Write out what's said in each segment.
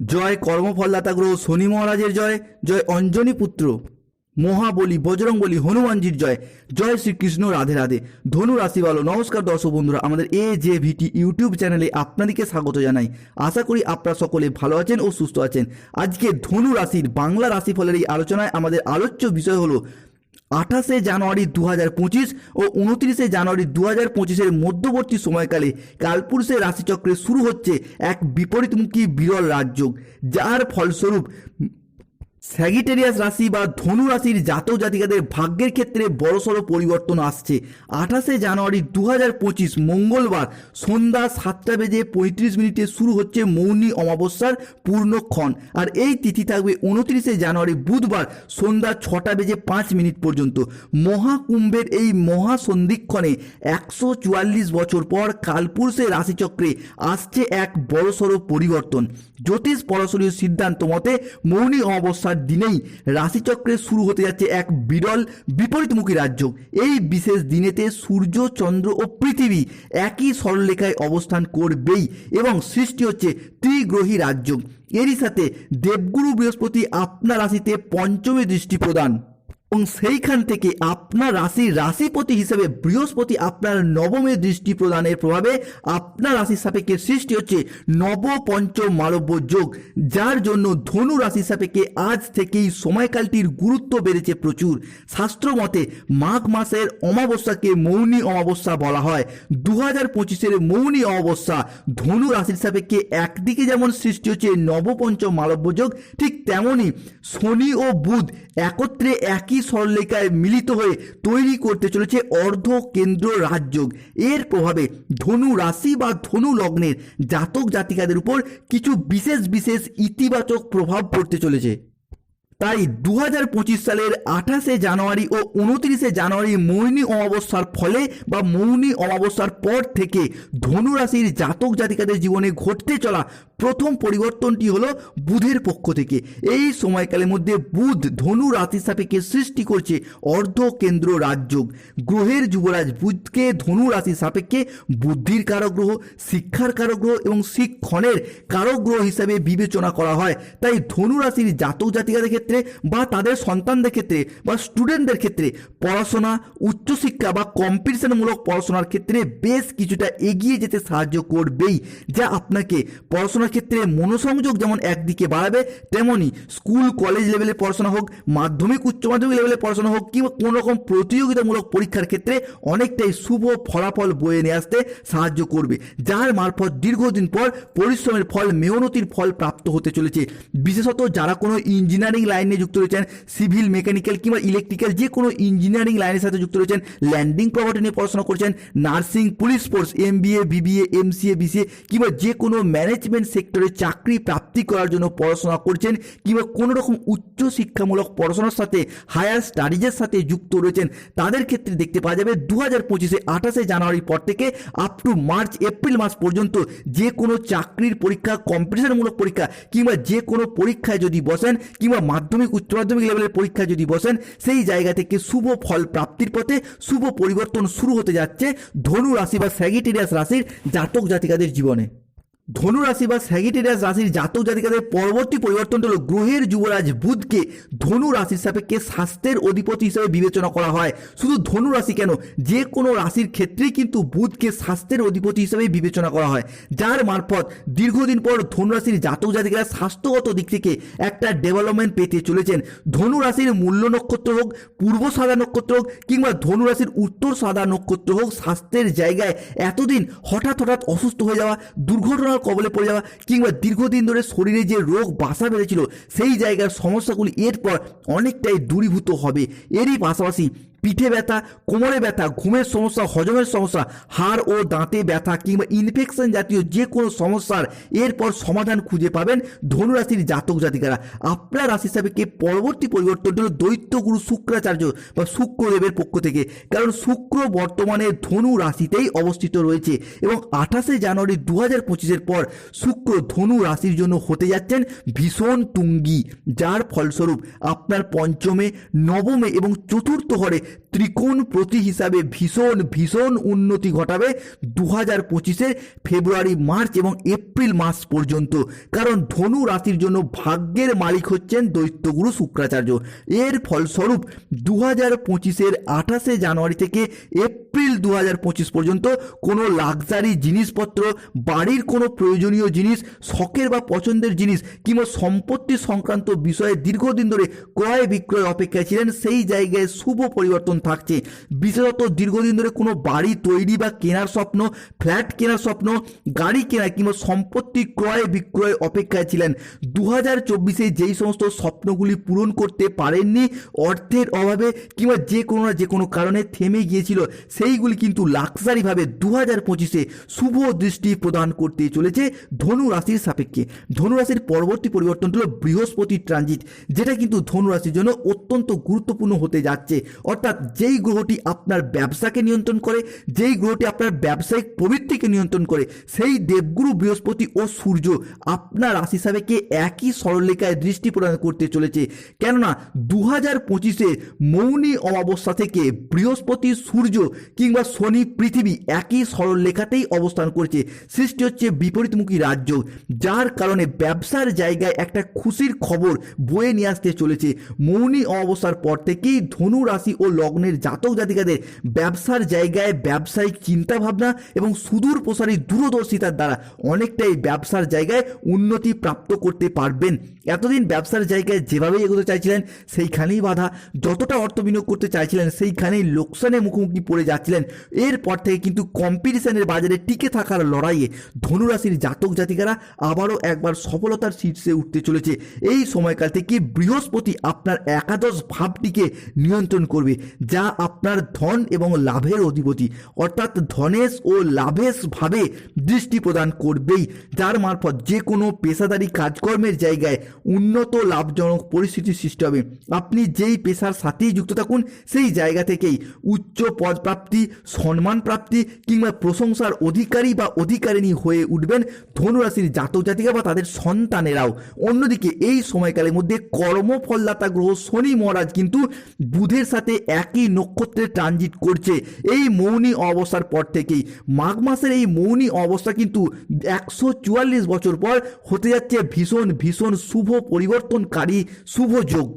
জয় কর্মফলদাতা গ্রহ শনি মহারাজের জয় জয় অঞ্জনী পুত্র, মহাবলী বজরংবলী হনুমানজির জয় জয় শ্রীকৃষ্ণ রাধে রাধে। ধনু রাশি ভালো নমস্কার দর্শক বন্ধুরা, আমাদের এ জে ভিটি ইউটিউব চ্যানেলে আপনাদেরকে স্বাগত জানাই। আশা করি আপনারা সকলে ভালো আছেন ও সুস্থ আছেন। আজকে ধনু রাশির বাংলা রাশিফলের এই আলোচনায় আমাদের আলোচ্য বিষয় হলো আঠাশে জানুয়ারি দু হাজার পঁচিশ ও উনত্রিশে জানুয়ারি দু হাজার পঁচিশের মধ্যবর্তী সময়কালে কালপুরুষের রাশিচক্রে শুরু হচ্ছে এক বিপরীতমুখী বিরল রাজযোগ, যার ফলস্বরূপ স্যাগিটেরিয়াস রাশি বা ধনু রাশির জাতক জাতিকাদের ভাগ্যের ক্ষেত্রে বড়সড় পরিবর্তন আসছে। আঠাশে জানুয়ারি দু পঁচিশ মঙ্গলবার সন্ধ্যা সাতটা বেজে পঁয়ত্রিশ মিনিটে শুরু হচ্ছে মৌনী অমাবস্যার পূর্ণক্ষণ। আর এই তিথি থাকবে উনত্রিশে জানুয়ারি বুধবার সন্ধ্যা ছটা বেজে পাঁচ মিনিট পর্যন্ত। মহাকুম্ভের এই মহাসন্ধিক্ষণে একশো চুয়াল্লিশ বছর পর কালপুরুষের রাশিচক্রে আসছে এক বড়সড় পরিবর্তন। জ্যোতিষ পরাশরীয় সিদ্ধান্ত মতে মৌনি মৌনী অমাবস্যার দিনেই রাশিচক্রে শুরু হতে যাচ্ছে এক বিরল, বিপরীতমুখী রাজ্য। এই বিশেষ দিনেতে সূর্য, চন্দ্র ও পৃথিবী একই সরলরেখায় অবস্থান করবেই এবং সৃষ্টি হচ্ছে ত্রিগ্রহী রাজ্য। এরই সাথে দেবগুরু বৃহস্পতি আপনার রাশিতে পঞ্চমী দৃষ্টি প্রদান। এবং সেইখান থেকে আপনার রাশির রাশিপতি হিসেবে বৃহস্পতি আপনার নবমে দৃষ্টি প্রদানের প্রভাবে আপনার রাশির সাপেক্ষে সৃষ্টি হচ্ছে নব পঞ্চম মালব্য যোগ, যার জন্য ধনু রাশির সাপেক্ষে আজ থেকেই সময়কালটির গুরুত্ব বেড়েছে প্রচুর। শাস্ত্র মতে মাঘ মাসের অমাবস্যাকে মৌনী অমাবস্যা বলা হয়। দু হাজার পঁচিশের মৌনী অমাবস্যা ধনু রাশির সাপেক্ষে একদিকে যেমন সৃষ্টি হচ্ছে নবপঞ্চ মালব্য যোগ, ঠিক তেমনই শনি ও বুধ একত্রে একই সরলরেখায় মিলিত হয়ে তৈরি করতে চলেছে অর্ধ কেন্দ্র রাজযোগ। এর প্রভাবে ধনু রাশি বা ধনু লগ্নের জাতক জাতিকাদের উপর কিছু বিশেষ বিশেষ ইতিবাচক প্রভাব পড়তে চলেছে। তাই দু হাজার পঁচিশ সালের আঠাশে জানুয়ারি ও উনত্রিশে জানুয়ারি মৌনী অমাবস্যার ফলে বা মৌনী অমাবস্যার পর থেকে ধনু রাশির জাতক জাতিকাদের জীবনে ঘটতে চলা প্রথম পরিবর্তনটি হলো বুধের পক্ষ থেকে। এই সময়কালের মধ্যে বুধ ধনু রাশির সাপেক্ষে সৃষ্টি করছে অর্ধ কেন্দ্র রাজযোগ। গ্রহের যুবরাজ বুধকে ধনু রাশির সাপেক্ষে বুদ্ধির কারক গ্রহ শিক্ষার কারক গ্রহ এবং শিক্ষণের কারক গ্রহ হিসাবে বিবেচনা করা হয়। তাই ধনু রাশির জাতক জাতিকাদের ক্ষেত্রে বা তাদের সন্তানদের ক্ষেত্রে বা স্টুডেন্টদের ক্ষেত্রে পড়াশোনা, উচ্চশিক্ষা বা কম্পিটিশনমূলক পড়াশোনার ক্ষেত্রে বেশ কিছুটা এগিয়ে যেতে সাহায্য করবেই, যা আপনাকে পড়াশোনার ক্ষেত্রে মনোসংযোগ যেমন একদিকে বাড়াবে, তেমনি স্কুল কলেজ লেভেলে পড়াশোনা হোক, মাধ্যমিক, উচ্চ মাধ্যমিক লেভেলে পড়াশোনা হোক, কিংবা কোনো রকম প্রতিযোগিতামূলক পরীক্ষার ক্ষেত্রে অনেকটাই শুভ ফলাফল বয়ে নিয়ে আসতে সাহায্য করবে, যার মারফত দীর্ঘদিন পর পরিশ্রমের ফল মেয়নতির ফল প্রাপ্ত হতে চলেছে। বিশেষত যারা কোনো ইঞ্জিনিয়ারিং লাইনে যুক্ত রয়েছেন সিভিল মেকানিক্যাল কিংবা ইলেকট্রিক্যাল যে কোনো ইঞ্জিনিয়ারিং লাইনের সাথে যুক্ত রয়েছেন ল্যান্ডিং প্রপার্টি নিয়ে পড়াশোনা করছেন nursing police force M BA BBA MCA BCA কিংবা যে কোনো ম্যানেজমেন্ট সেক্টরে চাকরি প্রাপ্তি করার জন্য পড়াশোনা করছেন কিংবা কোনো রকম উচ্চ শিক্ষামূলক পড়াশোনার সাথে হায়ার স্টাডিজের সাথে যুক্ত রয়েছেন, তাদের ক্ষেত্রে দেখতে পাওয়া যাবে দু হাজার পঁচিশে আঠাশে জানুয়ারির পর থেকে আপ টু মার্চ এপ্রিল মাস পর্যন্ত যে কোনো চাকরির পরীক্ষা কম্পিটিশনমূলক পরীক্ষা কিংবা যে কোনো পরীক্ষায় যদি বসেন কিংবা মাধ্যমিক, উচ্চ মাধ্যমিক লেভেলের পরীক্ষায় যদি বসেন, সেই জায়গা থেকে শুভ ফল প্রাপ্তির পথে শুভ পরিবর্তন শুরু হতে যাচ্ছে ধনু রাশি বা স্যাগিটেরিয়াস রাশির জাতক জাতিকাদের জীবনে। ধনু রাশি বা স্যাগিটেরিয়াস রাশির জাতক জাতিকাদের পরবর্তী পরিবর্তন হলো গ্রহের যুবরাজ বুধকে ধনু রাশির সাপেক্ষে স্বাস্থ্যের অধিপতি হিসেবে বিবেচনা করা হয়। শুধু ধনু রাশি কেন? যে কোনো রাশির ক্ষেত্রেই কিন্তু বুধকে স্বাস্থ্যের অধিপতি হিসেবে বিবেচনা করা হয়। যার মারফত দীর্ঘদিন পর ধনু রাশির জাতক জাতিকারা স্বাস্থ্যগত দিক থেকে একটা ডেভেলপমেন্ট পেতে চলেছেন। ধনু রাশির মূল্য নক্ষত্র হোক, পূর্ব সাদা নক্ষত্র হোক, কিংবা ধনু রাশির উত্তর সাদা নক্ষত্র হোক, স্বাস্থ্যের জায়গায় এতদিন হঠাৎ হঠাৎ অসুস্থ হয়ে যাওয়া দুর্ঘটনার কবলে পড়ে যাওয়া কিংবা দীর্ঘদিন ধরে শরীরে যে রোগ বাসা বেঁধেছিল, সেই জায়গার সমস্যাগুলি এরপর অনেকটাই দূরীভূত হবে। এরই পাশাপাশি পিঠে ব্যথা, কোমরে ব্যথা, ঘুমের সমস্যা, হজমের সমস্যা, হাড় ও দাঁতে ব্যথা কিংবা ইনফেকশন জাতীয় যে কোনো সমস্যার এরপর সমাধান খুঁজে পাবেন ধনুরাশির জাতক জাতিকারা। আপনার রাশি সাপেক্ষে পরবর্তী পরিবর্তনটি হল দৈত্যগুরু শুক্রাচার্য বা শুক্রদেবের পক্ষ থেকে। কারণ শুক্র বর্তমানে ধনু রাশিতেই অবস্থিত রয়েছে এবং আঠাশে জানুয়ারি দু হাজার পঁচিশের পর শুক্র ধনু রাশির জন্য হতে যাচ্ছেন ভীষণ তুঙ্গি, যার ফলস্বরূপ আপনার পঞ্চমে, নবমে এবং চতুর্থ ঘরে ত্রিকোণ প্রতি হিসাবে ভীষণ ভীষণ উন্নতি ঘটাবে দু হাজার পঁচিশের ফেব্রুয়ারি, মার্চ এবং এপ্রিল মাস পর্যন্ত। কারণ ধনু রাশির জন্য ভাগ্যের মালিক হচ্ছেন দৈত্যগুরু শুক্রাচার্য। এর ফলস্বরূপ দু হাজার পঁচিশের আঠাশে জানুয়ারি থেকে এপ্রিল দু হাজার পঁচিশ পর্যন্ত কোনো লাক্সারি জিনিসপত্র, বাড়ির কোনো প্রয়োজনীয় জিনিস, শখের বা পছন্দের জিনিস কিংবা সম্পত্তি সংক্রান্ত বিষয়ে দীর্ঘদিন ধরে ক্রয় বিক্রয় অপেক্ষায় ছিলেন, সেই জায়গায় শুভ পরিবর্তন থাকছে। বিশেষত দীর্ঘদিন ধরে কোনো বাড়ি তৈরি বা কেনার স্বপ্ন, ফ্ল্যাট কেনার স্বপ্ন, গাড়ি কেনা কিংবা সম্পত্তি ক্রয় বিক্রয় অপেক্ষায় ছিলেন। দু হাজার চব্বিশে যেই সমস্ত স্বপ্নগুলি পূরণ করতে পারেননি, অর্থের অভাবে কিংবা যে কোনো না যে কোনো কারণে থেমে গিয়েছিল, সেইগুলি কিন্তু লাক্সারিভাবে দু হাজার পঁচিশে শুভ দৃষ্টি প্রদান করতে চলেছে ধনু রাশির সাপেক্ষে। ধনু রাশির পরবর্তী পরিবর্তনটি হলো বৃহস্পতি ট্রানজিট, যেটা কিন্তু ধনু রাশির জন্য অত্যন্ত গুরুত্বপূর্ণ হতে যাচ্ছে। অর্থাৎ যেই গ্রহটি আপনার ব্যবসাকে নিয়ন্ত্রণ করে, যেই গ্রহটি আপনার ব্যবসায়িক প্রবৃত্তিকে নিয়ন্ত্রণ করে, সেই দেবগুরু বৃহস্পতি ও সূর্য আপনার রাশি সাপেক্ষে একই সরলরেখায় দৃষ্টি প্রদান করতে চলেছে। কেননা দু হাজার পঁচিশে মৌনী অমাবস্যা থেকে বৃহস্পতি, সূর্য কিংবা শনি, পৃথিবী একই সরলরেখাতেই অবস্থান করছে। সৃষ্টি হচ্ছে বিপরীতমুখী রাজ্য, যার কারণে ব্যবসার জায়গায় একটা খুশির খবর বয়ে নিয়ে আসতে চলেছে। মৌনী অমাবস্যার পর থেকেই ধনু রাশি ও লগ্নের জাতক জাতিকাদের ব্যবসার জায়গায় ব্যবসায়িক চিন্তাভাবনা এবং সুদূর প্রসারী দূরদর্শিতার দ্বারা অনেকটাই ব্যবসার জায়গায় উন্নতি প্রাপ্ত করতে পারবেন। এতদিন ব্যবসার জায়গায় যেভাবে এগোতে চাইছিলেন, সেইখানেই বাধা। যতটা অর্থ বিনিয়োগ করতে চাইছিলেন, সেইখানেই লোকসানে মুখোমুখি পড়ে যাচ্ছিলেন। এরপর থেকে কিন্তু কম্পিটিশনের বাজারে টিকে থাকার লড়াইয়ে ধনুরাশির জাতক জাতিকারা আবারও একবার সফলতার শীর্ষে উঠতে চলেছে। এই সময়কাল থেকে বৃহস্পতি আপনার একাদশ ভাবটিকে নিয়ন্ত্রণ করবে, যা আপনার ধন এবং লাভের অধিপতি। অর্থাৎ ধনেশ ও লাভেশ ভাবে দৃষ্টি প্রদান করবেই। যার মারফত যে কোনো পেশাদারি কাজকর্মের জায়গায় উন্নত লাভজনক পরিস্থিতি সৃষ্টি হবে। আপনি যেই পেশার সাথেই যুক্ত থাকুন, সেই জায়গা থেকেই উচ্চ পদ প্রাপ্তি, সম্মান প্রাপ্তি কিংবা প্রশংসার অধিকারী বা অধিকারিণী হয়ে উঠবেন ধনুরাশির জাতক জাতিকা বা তাদের সন্তানেরাও। অন্যদিকে এই সময়কালের মধ্যে কর্মফলদাতা গ্রহ শনি মহারাজ কিন্তু বুধের সাথে একই নক্ষত্রে ট্রানজিট করছে। এই মৌনী অবস্থার পর থেকেই মাঘ মাসের এই মৌনী অবস্থা কিন্তু একশো চুয়াল্লিশ বছর পর হতে যাচ্ছে ভীষণ ভীষণ শুভ পরিবর্তনকারী শুভ যোগ।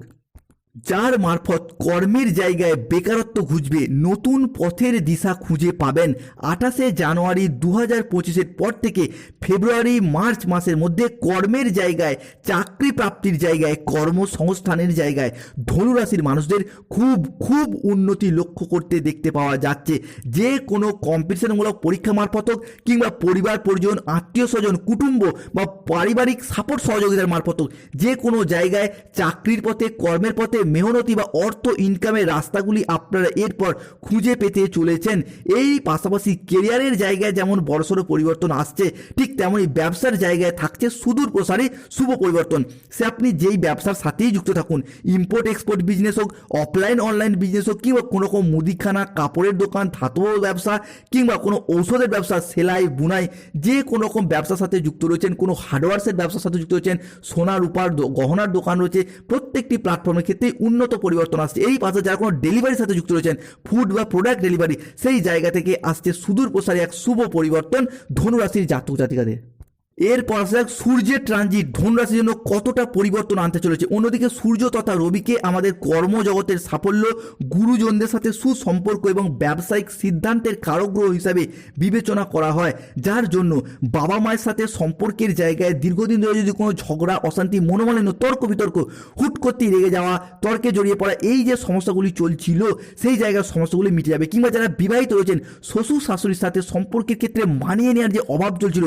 যার মারফত কর্মের জায়গায় বেকারত্ব ঘুচবে, নতুন পথের দিশা খুঁজে পাবেন আঠাশে জানুয়ারি দু হাজার পঁচিশের পর থেকে ফেব্রুয়ারি, মার্চ মাসের মধ্যে কর্মের জায়গায় চাকরি প্রাপ্তির জায়গায়, কর্মসংস্থানের জায়গায় ধনুরাশির মানুষদের খুব খুব উন্নতি লক্ষ্য করতে দেখতে পাওয়া যাচ্ছে। যে কোনো কম্পিটিশনমূলক পরীক্ষা মারফত কিংবা পরিবার পরিজন, আত্মীয় স্বজন, কুটুম্ব বা পারিবারিক সাপোর্ট সহযোগিতার মারফত যে কোনো জায়গায় চাকরির পথে, কর্মের পথে মেহনতি বা অর্থ ইনকামের রাস্তাগুলি আপনারা এরপর খুঁজে পেতে চলেছেন। এই পাশাপাশি কেরিয়ারের জায়গায় যেমন বড়সড় পরিবর্তন আসছে, ঠিক তেমনই ব্যবসার জায়গায় থাকছে সুদূর প্রসারী শুভ পরিবর্তন। সে আপনি যেই ব্যবসার সাথেই যুক্ত থাকুন ইম্পোর্ট এক্সপোর্ট বিজনেস হোক অফলাইন অনলাইন বিজনেস হোক, কিংবা কোনো রকম মুদিখানা, কাপড়ের দোকান, ধাতব ব্যবসা, কিংবা কোনো ঔষধের ব্যবসা, সেলাই, বুনাই, যে কোনো রকম ব্যবসার সাথে যুক্ত রয়েছেন, কোনো হার্ডওয়ার্সের ব্যবসার সাথে যুক্ত রয়েছেন, সোনা, রূপার গহনার দোকান রয়েছে, প্রত্যেকটি প্ল্যাটফর্মের ক্ষেত্রে উন্নত পরিবর্তন আসছে। এই পাশে যারা কোনো ডেলিভারির সাথে যুক্ত রয়েছেন ফুড বা প্রোডাক্ট ডেলিভারি সেই জায়গা থেকে আসছে সুদূর প্রসারী এক শুভ পরিবর্তন ধনুরাশির জাতক জাতিকাদের। এরপর আসা সূর্যের ট্রানজিট ধনুরাশির জন্য কতটা পরিবর্তন আনতে চলেছে? অন্যদিকে সূর্য তথা রবিকে আমাদের কর্মজগতের সাফল্য, গুরুজনদের সাথে সুসম্পর্ক এবং ব্যবসায়িক সিদ্ধান্তের কারগ্রহ হিসাবে বিবেচনা করা হয়। যার জন্য বাবা মায়ের সাথে সম্পর্কের জায়গায় দীর্ঘদিন ধরে যদি কোনো ঝগড়া, অশান্তি, মনোমালিন্য তর্ক বিতর্ক হুট করতেই রেগে যাওয়া, তর্কে জড়িয়ে পড়া এই যে সমস্যাগুলি চলছিল, সেই জায়গার সমস্যাগুলি মিটে যাবে। কিংবা যারা বিবাহিত রয়েছেন শ্বশুর শাশুড়ির সাথে সম্পর্কের ক্ষেত্রে মানিয়ে নেওয়ার যে অভাব চলছিল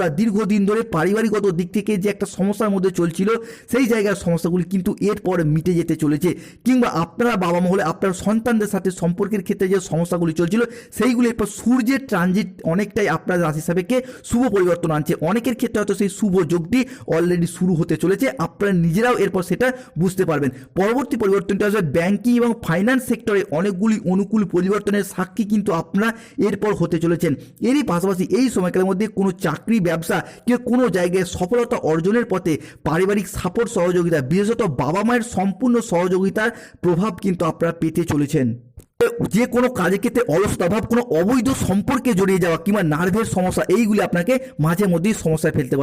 গৃহবধূরা দীর্ঘদিন ধরে পারিবারিকগত দিক থেকে যে একটা সমস্যার মধ্যে চলছিল, সেই জায়গার সমস্যাগুলি কিন্তু এরপর মিটে যেতে চলেছে। কিংবা আপনারা বাবা মহলে আপনার সন্তানদের সাথে সম্পর্কের ক্ষেত্রে যে সমস্যাগুলি চলছিল, সেইগুলি এরপর সূর্যের ট্রানজিট অনেকটাই আপনার রাশি সাপেক্ষে শুভ পরিবর্তন আনছে। অনেকের ক্ষেত্রে হয়তো সেই শুভ যোগটি অলরেডি শুরু হতে চলেছে, আপনারা নিজেরাও এরপর সেটা বুঝতে পারবেন। পরবর্তী পরিবর্তনটা আসবে ব্যাংকিং এবং ফাইন্যান্স সেক্টরে অনেকগুলি অনুকূল পরিবর্তনের সাক্ষী কিন্তু আপনারা এরপর হতে চলেছেন। এরই পাশাপাশি এই সময়কালের মধ্যে কোনো চাকরি ব্যবসা কে কোনো জায়গায় সফলতা অর্জনের পথে পারিবারিক সাপোর্ট সহযোগিতা, বিশেষত বাবা মায়ের সম্পূর্ণ সহযোগিতার প্রভাব কিন্তু আপনারা পেতে চলেছেন। যে কোনো কাজের ক্ষেত্রে অলসতা ভাব কোনো অবৈধ সম্পর্কে জড়িয়ে যাওয়া কিংবা নার্ভের সমস্যা, এইগুলি আপনাকে মাঝে মধ্যেই সমস্যায় ফেলতে পারে।